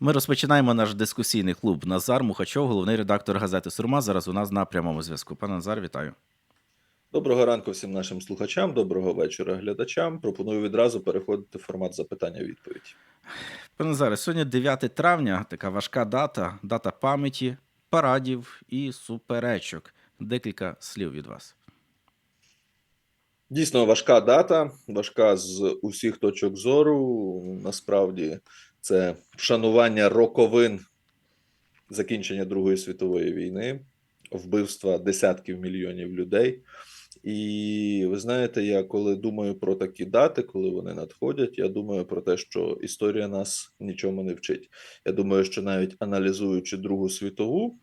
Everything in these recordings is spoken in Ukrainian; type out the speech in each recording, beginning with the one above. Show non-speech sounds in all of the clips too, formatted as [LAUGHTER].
Ми розпочинаємо наш дискусійний клуб. Назар Мухачов, головний редактор газети Сурма. Зараз у нас на прямому зв'язку. Пане Назар, вітаю. Доброго ранку всім нашим слухачам, доброго вечора глядачам. Пропоную відразу переходити в формат запитання-відповідь. Пане Назаре, сьогодні 9 травня, така важка дата, дата пам'яті, парадів і суперечок. Декілька слів від вас. Дійсно важка дата, важка з усіх точок зору. Насправді, це вшанування роковин закінчення Другої світової війни, вбивства десятків мільйонів людей. І ви знаєте, я коли думаю про такі дати, коли вони надходять, я думаю про те, що історія нас нічому не вчить. Я думаю, що навіть аналізуючи Другу світову,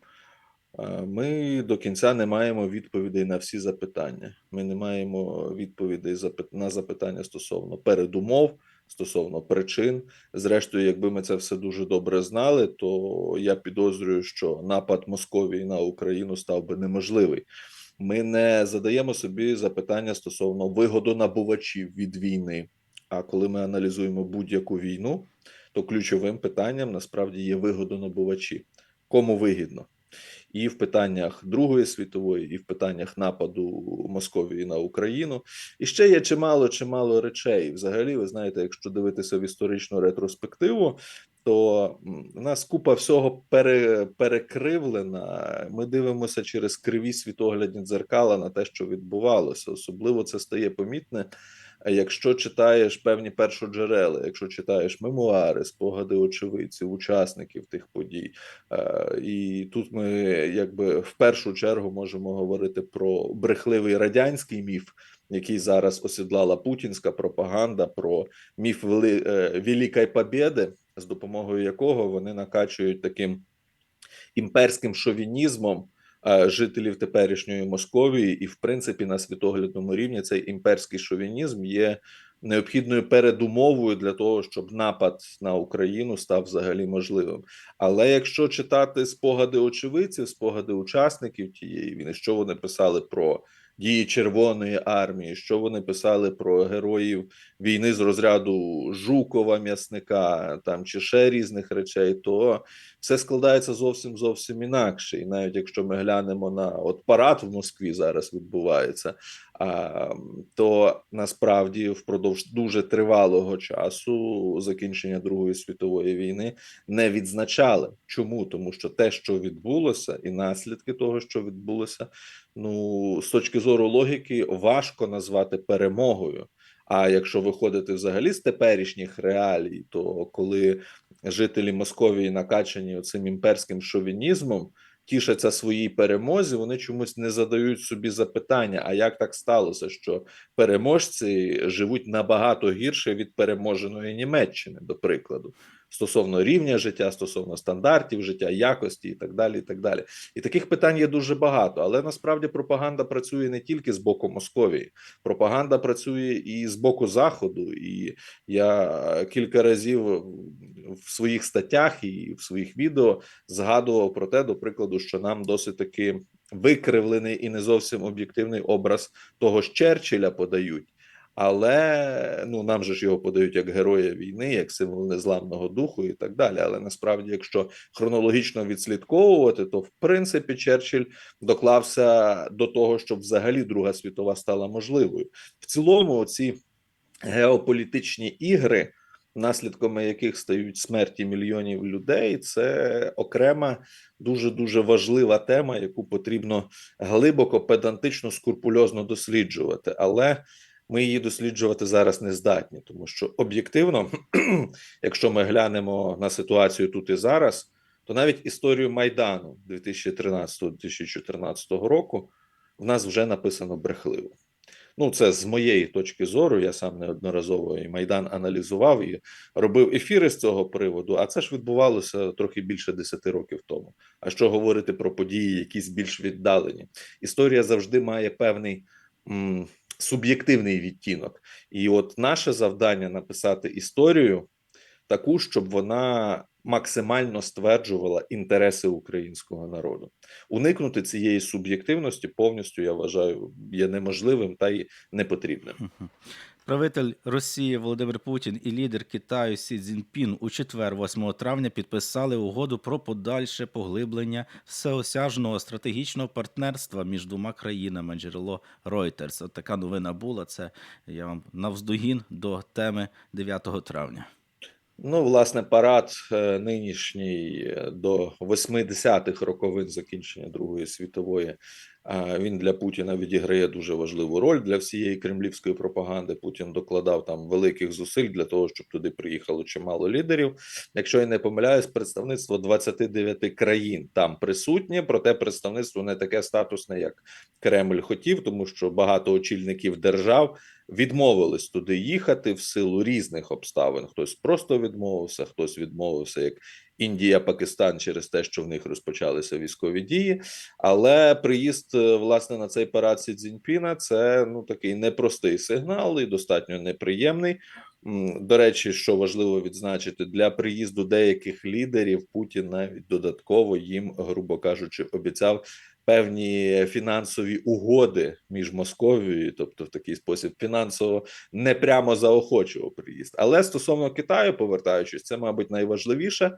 е, ми до кінця не маємо відповідей на всі запитання. Ми не маємо відповідей на запитання стосовно передумов, стосовно причин. Зрештою, якби ми це все дуже добре знали, то я підозрюю, що напад Московії на Україну став би неможливий. Ми не задаємо собі запитання стосовно вигодонабувачів від війни. А коли ми аналізуємо будь-яку війну, то ключовим питанням насправді є вигодонабувачі. Кому вигідно? І в питаннях Другої світової, і в питаннях нападу Московії на Україну. І ще є чимало, чимало речей. Взагалі, ви знаєте, якщо дивитися в історичну ретроспективу, то у нас купа всього пере, перекривлена. Ми дивимося через криві світоглядні дзеркала на те, що відбувалося. Особливо це стає помітне, якщо читаєш певні першоджерела, якщо читаєш мемуари, спогади очевидців, учасників тих подій. Е, І тут ми, якби в першу чергу, можемо говорити про брехливий радянський міф. Який зараз осідлала путінська пропаганда про міф Вели... е, Великої Побєди, з допомогою якого вони накачують таким імперським шовінізмом жителів теперішньої Московії, і в принципі на світоглядному рівні цей імперський шовінізм є необхідною передумовою для того, щоб напад на Україну став взагалі можливим. Але якщо читати спогади очевидців, спогади учасників тієї війни, що вони писали про дії Червоної армії, що вони писали про героїв війни з розряду Жукова, м'ясника там чи ще різних речей, то все складається зовсім зовсім інакше. І навіть якщо ми глянемо на от парад в Москві зараз відбувається, а, то насправді впродовж дуже тривалого часу закінчення Другої світової війни не відзначали. Чому? Тому що те, що відбулося, і наслідки того, що відбулося, ну з точки зору логіки, важко назвати перемогою. А якщо виходити взагалі з теперішніх реалій, то коли жителі Московії накачані цим імперським шовінізмом, тішаться своїй перемозі, вони чомусь не задають собі запитання: а як так сталося, що переможці живуть набагато гірше від переможеної Німеччини, до прикладу, стосовно рівня життя, стосовно стандартів життя, якості і так далі. І так далі. І таких питань є дуже багато. Але насправді пропаганда працює не тільки з боку Московії, пропаганда працює і з боку Заходу. І я кілька разів в своїх статтях і в своїх відео згадував про те, до прикладу, що нам досить таки викривлений і не зовсім об'єктивний образ того ж Черчилля подають. Але ну нам же ж його подають як героя війни, як символ незламного духу і так далі. Але насправді, якщо хронологічно відслідковувати, то в принципі Черчилль доклався до того, щоб взагалі Друга світова стала можливою. В цілому, ці геополітичні ігри, наслідками яких стають смерті мільйонів людей, це окрема дуже дуже важлива тема, яку потрібно глибоко, педантично, скрупульозно досліджувати. Але ми її досліджувати зараз не здатні, тому що об'єктивно, [CLEARS THROAT] якщо ми глянемо на ситуацію тут і зараз, то навіть історію Майдану 2013-2014 року в нас вже написано брехливо. Ну, це з моєї точки зору. Я сам неодноразово і Майдан аналізував і робив ефіри з цього приводу. А це ж відбувалося трохи більше 10 років тому. А що говорити про події, якісь більш віддалені? Історія завжди має певний суб'єктивний відтінок. І от наше завдання написати історію таку, щоб вона максимально стверджувала інтереси українського народу. Уникнути цієї суб'єктивності повністю я вважаю є неможливим та й непотрібним. Правитель Росії Володимир Путін і лідер Китаю Сі Цзіньпін у четвер, 8 травня, підписали угоду про подальше поглиблення всеосяжного стратегічного партнерства між двома країнами. Джерело Reuters. От така новина була. Це я вам навздогін до теми 9 травня. Ну, власне, парад е, нинішній е, до 80-х роковин закінчення Другої світової. Він для Путіна відіграє дуже важливу роль для всієї кремлівської пропаганди. Путін докладав там великих зусиль для того, щоб туди приїхало чимало лідерів. Якщо я не помиляюсь, представництво 29 країн там присутнє, проте представництво не таке статусне, як Кремль хотів, тому що багато очільників держав відмовились туди їхати в силу різних обставин. Хтось просто відмовився, хтось відмовився як Індія, Пакистан через те, що в них розпочалися військові дії. Але приїзд е, власне на цей парад Сі Цзіньпіна – це ну такий непростий сигнал і достатньо неприємний. До речі, що важливо відзначити, для приїзду деяких лідерів Путін навіть додатково їм, грубо кажучи, обіцяв певні фінансові угоди між Московією, тобто в такий спосіб фінансово не прямо заохочував приїзд. Але стосовно Китаю, повертаючись, це, мабуть, найважливіше.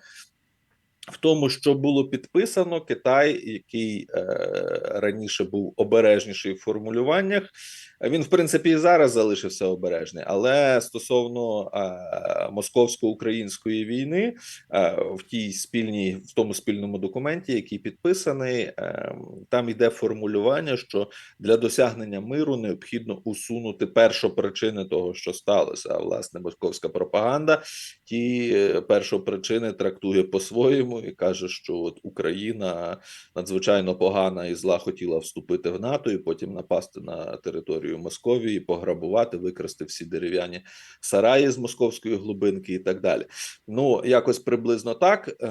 В тому, що було підписано, Китай, який е, раніше був обережніший в формулюваннях, він в принципі і зараз залишився обережний. Але стосовно е, московсько-української війни, е, в тій спільній, в тому спільному документі, який підписаний, е, там йде формулювання, що для досягнення миру необхідно усунути першопричини того, що сталося. А власне московська пропаганда ті е, першопричини трактує по-своєму і каже, що от Україна надзвичайно погана і зла хотіла вступити в НАТО, і потім напасти на територію Московії, пограбувати, викрасти всі дерев'яні сараї з московської глибинки і так далі. Ну якось приблизно так. е,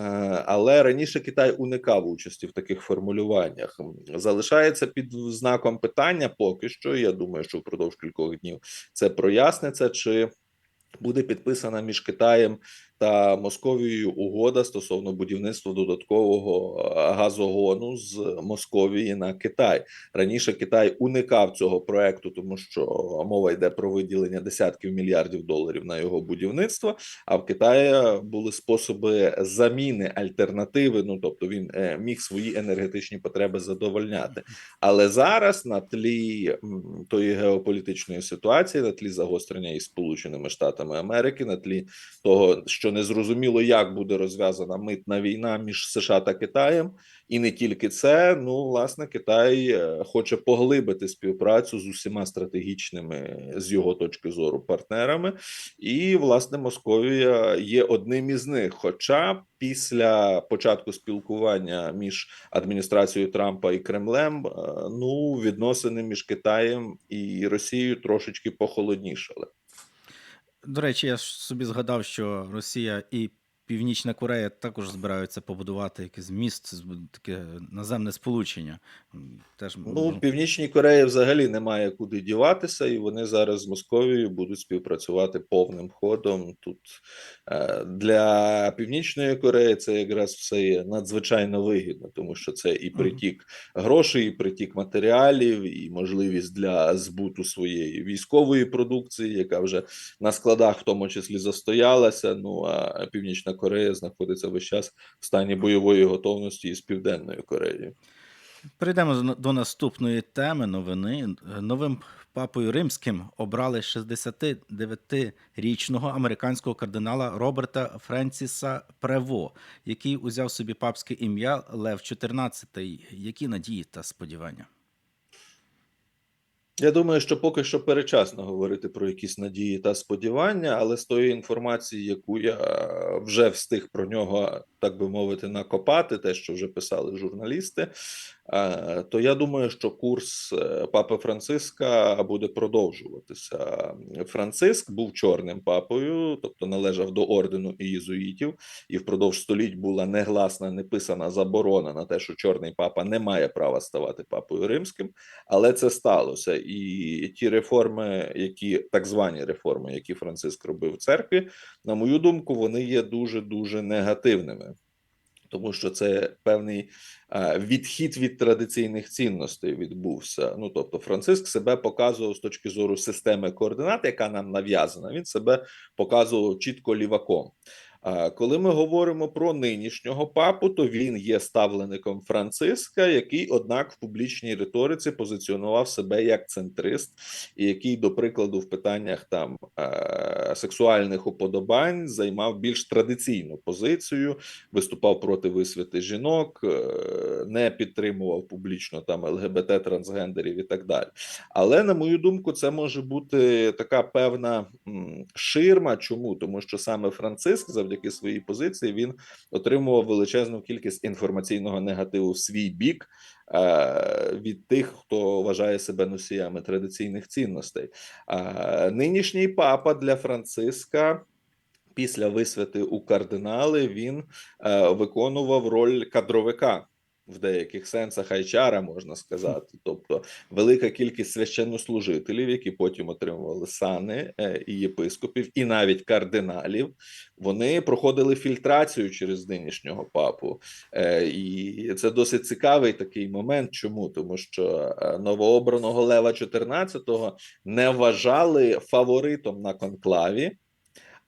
Але раніше Китай уникав участі в таких формулюваннях. Залишається під знаком питання поки що. Я думаю, що впродовж кількох днів це проясниться чи. Буде підписана між Китаєм та Московією угода стосовно будівництва додаткового е, газогону з Московії на Китай. Раніше Китай уникав цього проекту, тому що мова йде про виділення десятків мільярдів доларів на його будівництво. А в Китаї були способи заміни альтернативи. Ну тобто він е, міг свої енергетичні потреби задовольняти. Але зараз на тлі тої геополітичної ситуації, на тлі загострення із Сполученими Штатами Америки, на тлі того, що не зрозуміло, як буде розв'язана митна війна між США та Китаєм, і не тільки це. Ну, власне, Китай е, хоче поглибити співпрацю з усіма стратегічними з його точки зору партнерами, і власне Московія є одним із них. Хоча після початку спілкування між адміністрацією Трампа і Кремлем, е, ну відносини між Китаєм і Росією трошечки похолоднішали. До речі, я ж собі згадав, що Росія і Північна Корея також збираються побудувати якийсь міст, таке наземне сполучення. Теж Ну, в Північній Кореї взагалі немає куди діватися, і вони зараз з Московією будуть співпрацювати повним ходом. Тут е, для Північної Кореї це якраз все є надзвичайно вигідно, тому що це і притік грошей, і притік матеріалів, і можливість для збуту своєї військової продукції, яка вже на складах, в тому числі, застоялася. Ну а Північна Корея знаходиться весь час в стані бойової готовності із Південною Кореєю. Перейдемо до наступної теми новини. Новим папою римським обрали 69-річного американського кардинала Роберта Френсіса Прево, який узяв собі папське ім'я Лев XIV. Які надії та сподівання? Я думаю, що поки що перечасно говорити про якісь надії та сподівання, але з тої інформації, яку я вже встиг про нього, так би мовити, накопати, те, що вже писали журналісти, то я думаю, що курс е, папи Франциска буде продовжуватися. Франциск був чорним папою, тобто належав до ордену ієзуїтів, і впродовж століть була негласна, неписана заборона на те, що чорний папа не має права ставати папою римським. Але це сталося, і ті реформи, які так звані реформи, які Франциск робив в церкві, на мою думку, вони є дуже дуже негативними. Тому що це певний е, відхід від традиційних цінностей відбувся. Ну тобто, Франциск себе показував з точки зору системи координат, яка нам нав'язана. Він себе показував чітко ліваком. Коли ми говоримо про нинішнього папу, то він є ставлеником Франциска, який, однак, в публічній риториці позиціонував себе як центрист, і який, до прикладу, в питаннях там е, сексуальних уподобань займав більш традиційну позицію, виступав проти висвіти жінок, е, не підтримував публічно там ЛГБТ, трансгендерів і так далі. Але на мою думку, це може бути така певна ширма. Чому? Тому що саме Франциск, завдяки своїй позиції, він отримував величезну кількість інформаційного негативу в свій бік е, від тих, хто вважає себе носіями традиційних цінностей. Е, Нинішній папа для Франциска. Після висвяти у кардинали він е, виконував роль кадровика в деяких сенсах айчара, можна сказати. [LAUGHS] Тобто, велика кількість священнослужителів, які потім отримували сани е, і єпископів, і навіть кардиналів, вони проходили фільтрацію через нинішнього папу. Е, І це досить цікавий такий момент. Чому? Тому що е, новообраного Лева XIV не вважали фаворитом на конклаві.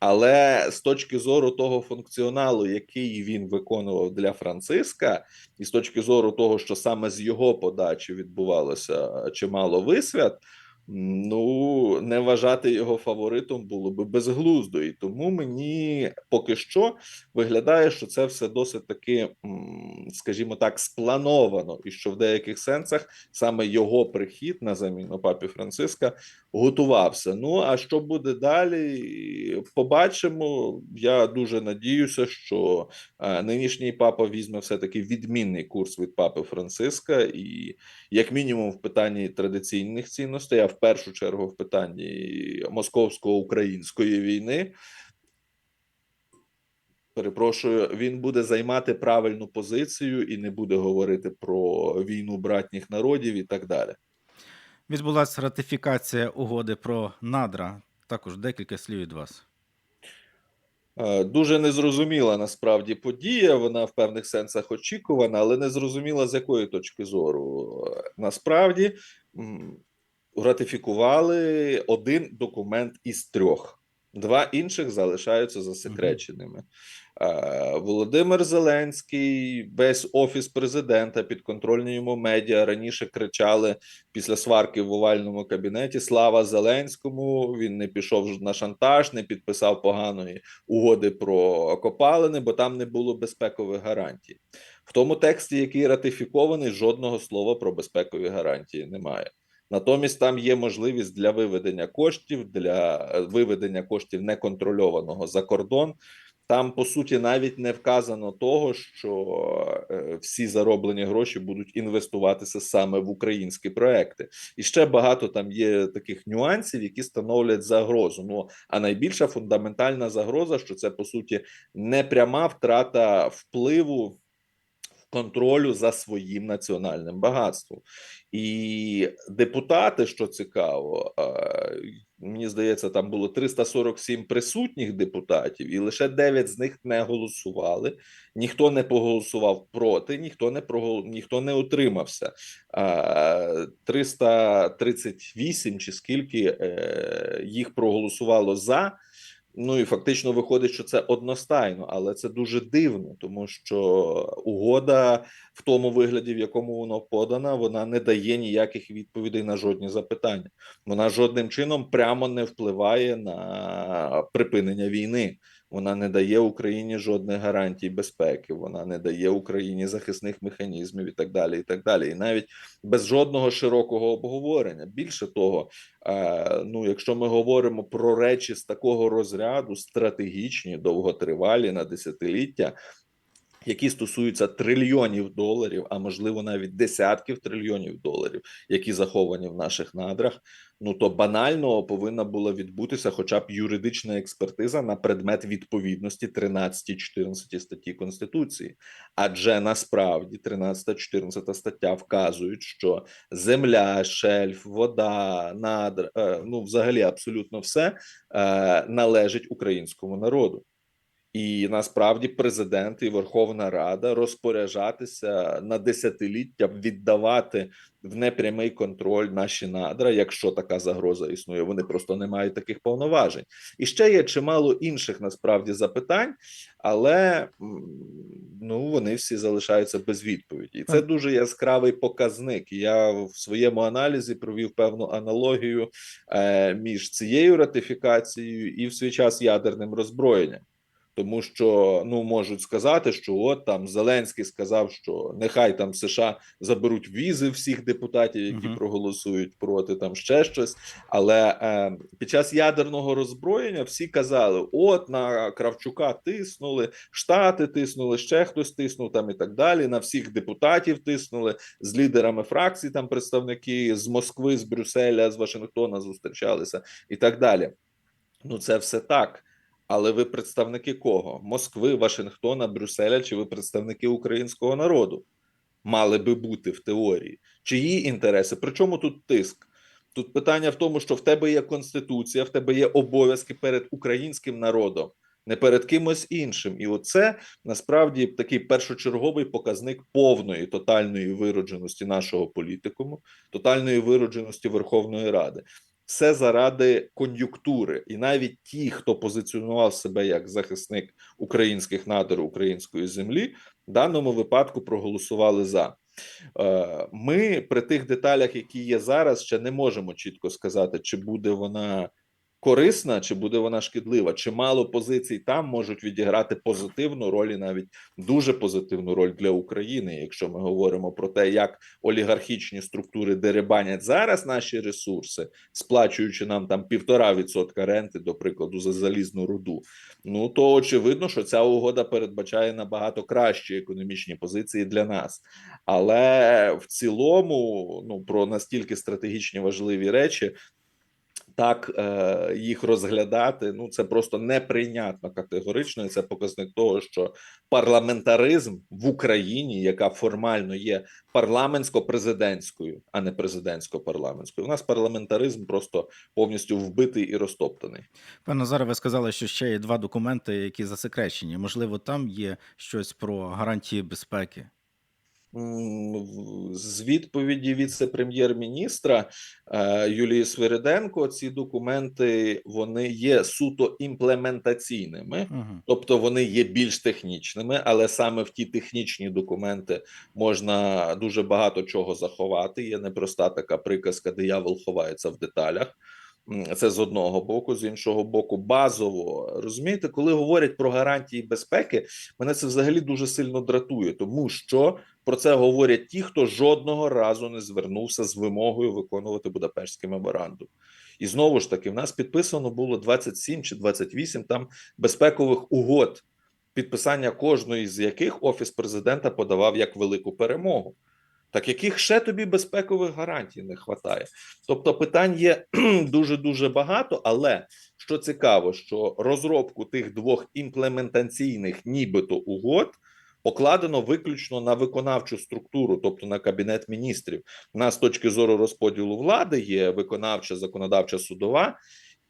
Але з точки зору того функціоналу, який він виконував для Франциска, і з точки зору того, що саме з його подачі відбувалося чимало висвят, ну не вважати його фаворитом було би безглуздо. І тому мені поки що виглядає, що це все досить таки, скажімо так, сплановано, і що в деяких сенсах саме його прихід на заміну папі Франциска готувався. Ну а що буде далі? Побачимо. Я дуже надіюся, що е, нинішній папа візьме все таки відмінний курс від папи Франциска, і як мінімум в питанні традиційних цінностей, а в першу чергу в питанні московсько-української війни. Перепрошую, він буде займати правильну позицію і не буде говорити про війну братніх народів і так далі. Відбулася ратифікація угоди про надра. Також декілька слів від вас. Е, Дуже незрозуміла насправді подія. Вона в певних сенсах очікувана, але не зрозуміла з якої точки зору. Насправді ратифікували один документ із трьох. Два інших залишаються засекреченими. Е, Володимир Зеленський, весь офіс президента, підконтрольні йому медіа раніше кричали після сварки в овальному кабінеті: Слава Зеленському! Він не пішов на шантаж, не підписав поганої угоди про копалини, бо там не було безпекових гарантій. В тому тексті, який ратифікований, жодного слова про безпекові гарантії немає. Натомість там є можливість для виведення коштів, для е, виведення коштів неконтрольованого за кордон. Там по суті навіть не вказано того, що е, всі зароблені гроші будуть інвестуватися саме в українські проекти, і ще багато там є таких нюансів, які становлять загрозу. Ну а найбільша фундаментальна загроза, що це по суті непряма втрата впливу контролю за своїм національним багатством. І депутати, що цікаво, мені здається, там було 347 присутніх депутатів, і лише 9 з них не голосували. Ніхто не поголосував проти, ніхто не прогол... ніхто не утримався. Е, 338 чи скільки е, їх проголосувало за. Ну і фактично виходить, що це одностайно, але це дуже дивно, тому що угода в тому вигляді, в якому воно подана, вона не дає ніяких відповідей на жодні запитання. Вона жодним чином прямо не впливає на припинення війни. Вона не дає Україні жодних гарантій безпеки, вона не дає Україні захисних механізмів і так далі. І так далі. І навіть без жодного широкого обговорення. Більше того, е, ну якщо ми говоримо про речі з такого розряду, стратегічні, довготривалі на десятиліття. Які стосуються трильйонів доларів, а можливо навіть десятків трильйонів доларів, які заховані в наших надрах, ну то банально повинна була відбутися хоча б юридична експертиза на предмет відповідності 13-14 статті Конституції. Адже насправді 13-14 стаття вказують, що земля, шельф, вода, надр, е, ну взагалі абсолютно все е, належить українському народу. І насправді президент і Верховна Рада розпоряджатися на десятиліття віддавати в непрямий контроль наші надра, якщо така загроза існує. Вони просто не мають таких повноважень. І ще є чимало інших насправді запитань, але ну вони всі залишаються без відповіді. І це дуже яскравий показник. Я в своєму аналізі провів певну аналогію е, між цією ратифікацією і в свій час ядерним роззброєнням. Тому що ну можуть сказати, що от там Зеленський сказав, що нехай там США заберуть візи всіх депутатів, які Мгм. проголосують проти там ще щось. Але е, під час ядерного роззброєння всі казали: от на Кравчука тиснули, Штати тиснули, ще хтось тиснув там і так далі. На всіх депутатів тиснули з лідерами фракцій, там представники з Москви, з Брюсселя, з Вашингтона зустрічалися і так далі. Ну, це все так. Але ви представники кого? Москви, Вашингтона, Брюсселя, чи ви представники українського народу? Мали би бути в теорії. Чиї інтереси? Причому тут тиск? Тут питання в тому, що в тебе є конституція, в тебе є обов'язки перед українським народом, не перед кимось іншим. І оце насправді такий першочерговий показник повної тотальної виродженості нашого політикуму, тотальної виродженості Верховної Ради. Все заради кон'юнктури, і навіть ті, хто позиціонував себе як захисник українських надр української землі, в даному випадку проголосували за. Е, Ми при тих деталях, які є зараз, ще не можемо чітко сказати, чи буде вона корисна, чи буде вона шкідлива. Чимало позицій там можуть відіграти позитивну роль, і навіть дуже позитивну роль для України, якщо ми говоримо про те, як олігархічні структури деребанять зараз наші ресурси, сплачуючи нам там півтора відсотка ренти, до прикладу, за залізну руду. Ну то очевидно, що ця угода передбачає набагато кращі економічні позиції для нас. Але в цілому, ну про настільки стратегічні важливі речі. Так е, їх розглядати, ну це просто неприйнятно категорично. І це показник того, що парламентаризм в Україні, яка формально є парламентсько-президентською, а не президентсько-парламентською, у нас парламентаризм просто повністю вбитий і розтоптаний. Пане Назаре, ви сказали, що ще є два документи, які засекречені. Можливо, там є щось про гарантії безпеки. З відповіді віце-прем'єр-міністра е, Юлії Свириденко ці документи вони є суто імплементаційними. Угу. Тобто вони є більш технічними, але саме в ті технічні документи можна дуже багато чого заховати. Є непроста така приказка, диявол ховається в деталях. Це з одного боку, з іншого боку, базово розумієте, коли говорять про гарантії безпеки, мене це взагалі дуже сильно дратує, тому що про це говорять ті, хто жодного разу не звернувся з вимогою виконувати Будапештський меморандум. І знову ж таки, в нас підписано було 27 чи 28 там безпекових угод, підписання кожної з яких офіс президента подавав як велику перемогу. Так яких ще тобі безпекових гарантій не вистачає? Тобто питань є [CLEARS THROAT] дуже дуже багато, але що цікаво, що розробку тих двох імплементаційних, нібито угод, покладено виключно на виконавчу структуру, тобто на кабінет міністрів. У нас з точки зору розподілу влади є виконавча, законодавча, судова.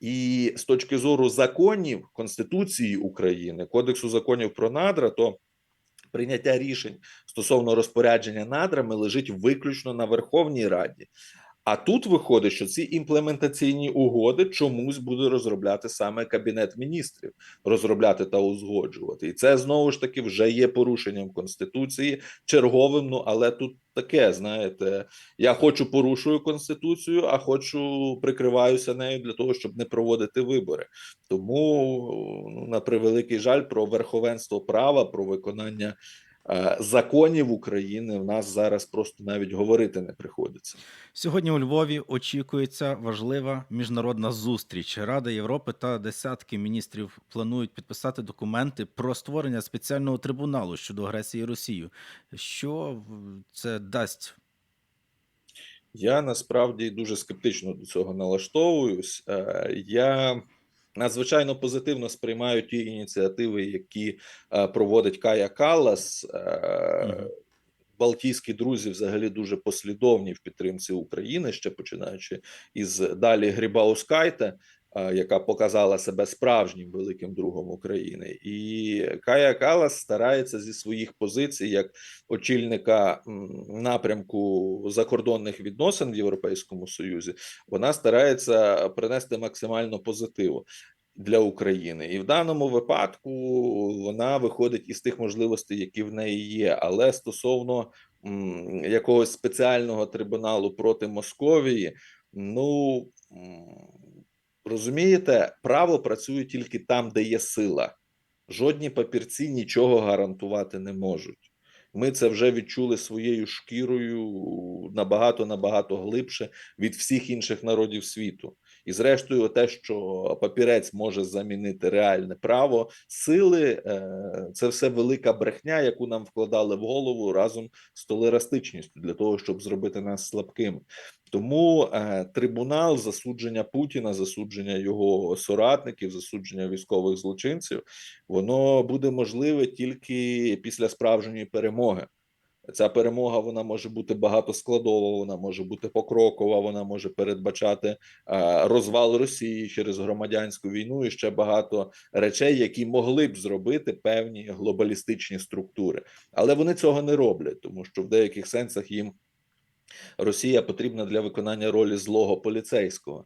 І з точки зору законів Конституції України, Кодексу законів про надра, то прийняття рішень стосовно розпорядження надрами лежить виключно на Верховній Раді. А тут виходить, що ці імплементаційні угоди чомусь буде розробляти саме кабінет міністрів, розробляти та узгоджувати, і це знову ж таки вже є порушенням конституції черговим. Ну але тут таке, знаєте, я хочу порушую конституцію, а хочу прикриваюся нею для того, щоб не проводити вибори. Тому ну, на превеликий жаль про верховенство права, про виконання законів України в нас зараз просто навіть говорити не приходиться. Сьогодні у Львові очікується важлива міжнародна зустріч. Рада Європи та десятки міністрів планують підписати документи про створення спеціального трибуналу щодо агресії Росії. Що це дасть? Я насправді дуже скептично до цього налаштовуюсь. Е, Я надзвичайно позитивно сприймають ті ініціативи, які е, проводить Кая Калас. Е. Балтійські друзі взагалі дуже послідовні в підтримці України, ще починаючи із далі Грібаускайте. Яка показала себе справжнім великим другом України, і Кая Калас старається зі своїх позицій як очільника напрямку закордонних відносин в Європейському Союзі. Вона старається принести максимально позитиву для України, і в даному випадку вона виходить із тих можливостей, які в неї є. Але стосовно м, якогось спеціального трибуналу проти Московії, ну м, розумієте, право працює тільки там, де є сила. Жодні папірці нічого гарантувати не можуть. Ми це вже відчули своєю шкірою набагато набагато глибше від всіх інших народів світу. І зрештою, те, що папірець може замінити реальне право, сили е, це все велика брехня, яку нам вкладали в голову разом з толерастичністю для того, щоб зробити нас слабкими. Тому е, трибунал засудження Путіна, засудження його соратників, засудження військових злочинців, воно буде можливе тільки після справжньої перемоги. Ця перемога вона може бути багатоскладова, вона може бути покрокова, вона може передбачати е, розвал Росії через громадянську війну і ще багато речей, які могли б зробити певні глобалістичні структури, але вони цього не роблять, тому що в деяких сенсах їм Росія потрібна для виконання ролі злого поліцейського.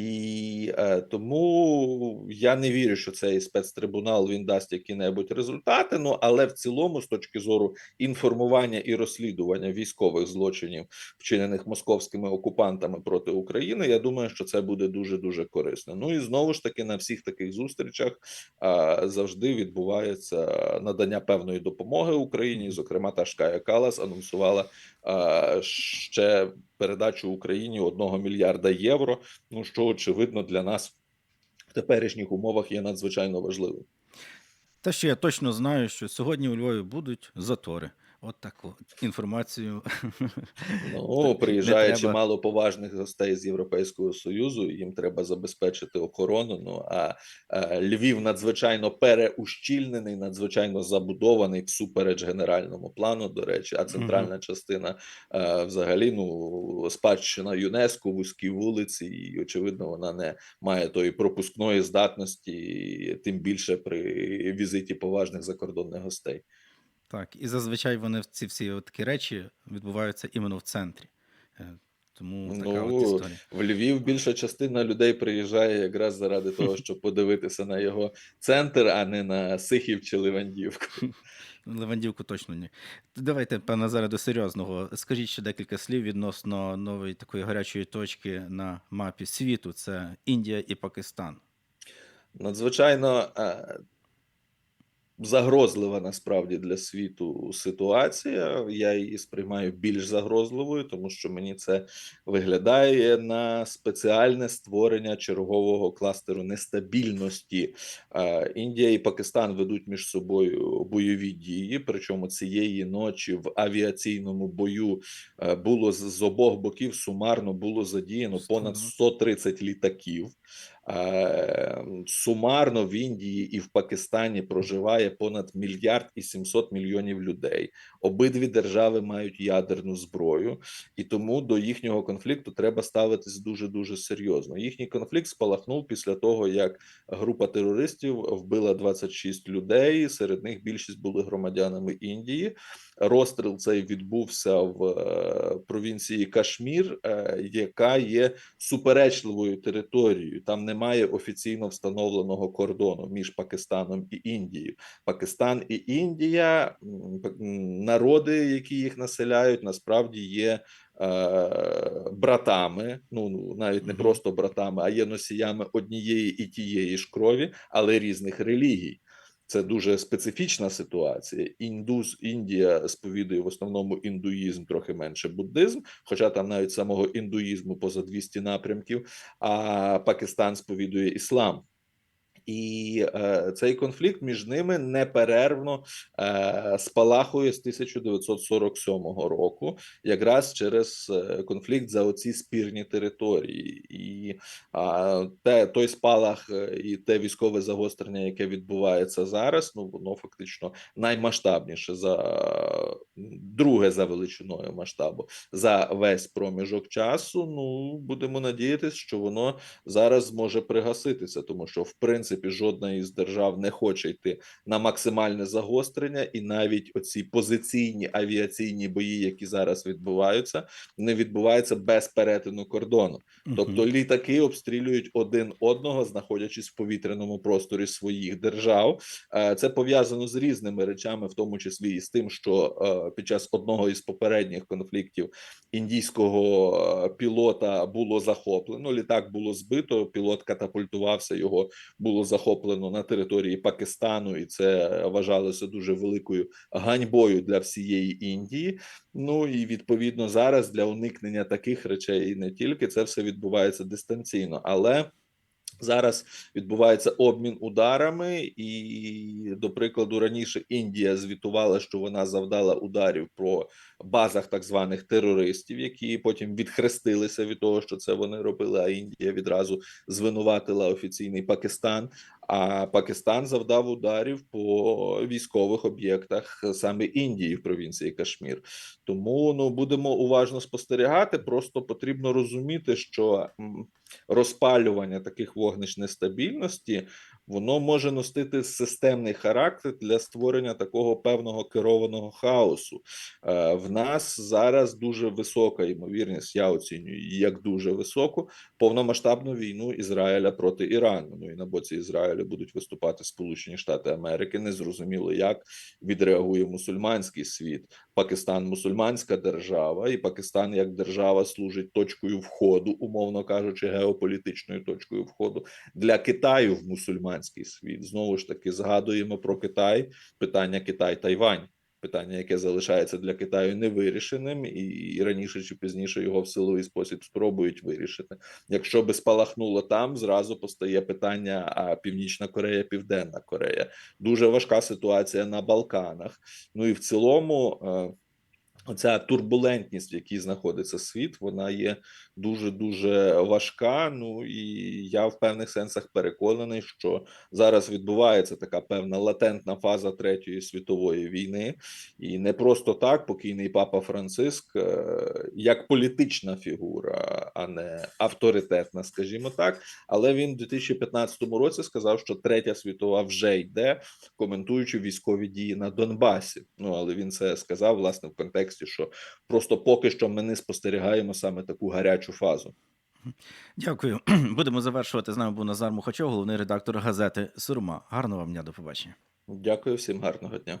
І е, тому я не вірю, що цей спецтрибунал він дасть які-небудь результати. Ну але в цілому, з точки зору інформування і розслідування військових злочинів, вчинених московськими окупантами проти України, я думаю, що це буде дуже дуже корисно. Ну і знову ж таки на всіх таких зустрічах е, завжди відбувається надання певної допомоги Україні. Зокрема, та ж Кая Калас анонсувала е, ще передачу Україні одного мільярда євро. Ну що очевидно для нас в теперішніх умовах є надзвичайно важливим. Та ще я точно знаю, що сьогодні у Львові будуть затори. От таку інформацію. Ну [LAUGHS] приїжджає треба. чимало поважних гостей з Європейського союзу. Їм треба забезпечити охорону. Ну а е, Львів надзвичайно переущільнений, надзвичайно забудований всупереч генеральному плану. До речі, а центральна частина е, взагалі ну спадщина ЮНЕСКО, вузькі вулиці, і очевидно, вона не має тої пропускної здатності, тим більше при візиті поважних закордонних гостей. Так, і зазвичай вони ці всі от такі речі відбуваються іменно в центрі. Е, Тому така Ну, от історія. В Львів більша частина людей приїжджає якраз заради того, [LAUGHS] щоб подивитися на його центр, а не на Сихів чи Ливандівку. [LAUGHS] Левандівку точно ні. Давайте, пане Назаре, до серйозного. Скажіть ще декілька слів відносно нової такої гарячої точки на мапі світу. Це Індія і Пакистан. Надзвичайно е, загрозлива насправді для світу ситуація. Я її сприймаю більш загрозливою, тому що мені це виглядає на спеціальне створення чергового кластеру нестабільності. Індія і Пакистан ведуть між собою бойові дії. Причому цієї ночі в авіаційному бою е, було з обох боків сумарно було задіяно понад 130 літаків. Е, Сумарно в Індії і в Пакистані проживає понад мільярд і 700 мільйонів людей. Обидві держави мають ядерну зброю, і тому до їхнього конфлікту треба ставитись дуже дуже серйозно. Їхній конфлікт спалахнув після того, як група терористів вбила 26 людей. Серед них більшість були громадянами Індії. Розстріл цей відбувся в е, провінції Кашмір, е, яка є суперечливою територією. Там немає офіційно встановленого кордону між Пакистаном і Індією. Пакистан і Індія, народи, які їх населяють, насправді є. е, Братами, ну ну, навіть не просто братами, а є носіями однієї і тієї ж крові, але різних релігій. Це дуже специфічна ситуація. Індус Індія сповідує в основному індуїзм, трохи менше буддизм, хоча там навіть самого індуїзму поза 200 напрямків. А Пакистан сповідує іслам. І е, цей конфлікт між ними неперервно е, спалахує з 1947 року, якраз через е, конфлікт за оці спірні території, і а, те той спалах е, і те військове загострення, яке відбувається зараз, ну воно фактично наймасштабніше за друге за величиною масштабу за весь проміжок часу. Ну будемо надіятися, що воно зараз зможе пригаситися, тому що в принципі жодна із держав не хоче йти на максимальне загострення, і навіть оці позиційні авіаційні бої, які зараз відбуваються, не відбуваються без перетину кордону. Тобто літаки обстрілюють один одного, знаходячись в повітряному просторі своїх держав. Е, Це пов'язано з різними речами, в тому числі і з тим, що е, під час одного із попередніх конфліктів індійського е, пілота було захоплено. Літак було збито. Пілот катапультувався. Його було захоплено на території Пакистану, і це вважалося дуже великою ганьбою для всієї Індії. Ну і відповідно зараз для уникнення таких речей і не тільки це все відбувається дистанційно, але зараз відбувається обмін ударами, і до прикладу, раніше Індія звітувала, що вона завдала ударів по базах так званих терористів, які потім відхрестилися від того, що це вони робили. А Індія відразу звинуватила офіційний Пакистан. А Пакистан завдав ударів по військових об'єктах саме Індії в провінції Кашмір. Тому ну будемо уважно спостерігати. Просто потрібно розуміти, що розпалювання таких вогнищ нестабільності воно може носити системний характер для створення такого певного керованого хаосу. Е, В нас зараз дуже висока ймовірність. Я оцінюю як дуже високу повномасштабну війну Ізраїля проти Ірану. Ну і на боці Ізраїля будуть виступати Сполучені Штати Америки. Незрозуміло, як відреагує мусульманський світ. Пакистан мусульманська держава, і Пакистан як держава служить точкою входу, умовно кажучи, геополітичною точкою входу для Китаю в мусульманський світ. Знову ж таки, згадуємо про Китай, питання Китай-Тайвань. Питання, яке залишається для Китаю невирішеним, і, і раніше чи пізніше його в силовий спосіб спробують вирішити. Якщо би спалахнуло там, зразу постає питання: а Північна Корея, Південна Корея. Дуже важка ситуація на Балканах. Ну і в цілому, е, оця турбулентність, в якій знаходиться світ, вона є дуже дуже важка. Ну і я в певних сенсах переконаний, що зараз відбувається така певна латентна фаза третьої світової війни, і не просто так покійний папа Франциск, е, як політична фігура, а не авторитетна, скажімо так. Але він в 2015 році сказав, що третя світова вже йде, коментуючи військові дії на Донбасі. Ну але він це сказав власне в контексті, що просто поки що ми не спостерігаємо саме таку гарячу фазу. Дякую. [CLEARS THROAT] Будемо завершувати. З нами був Назар Мухачов, головний редактор газети Сурма. Гарного вам дня, до побачення. Дякую всім гарного дня.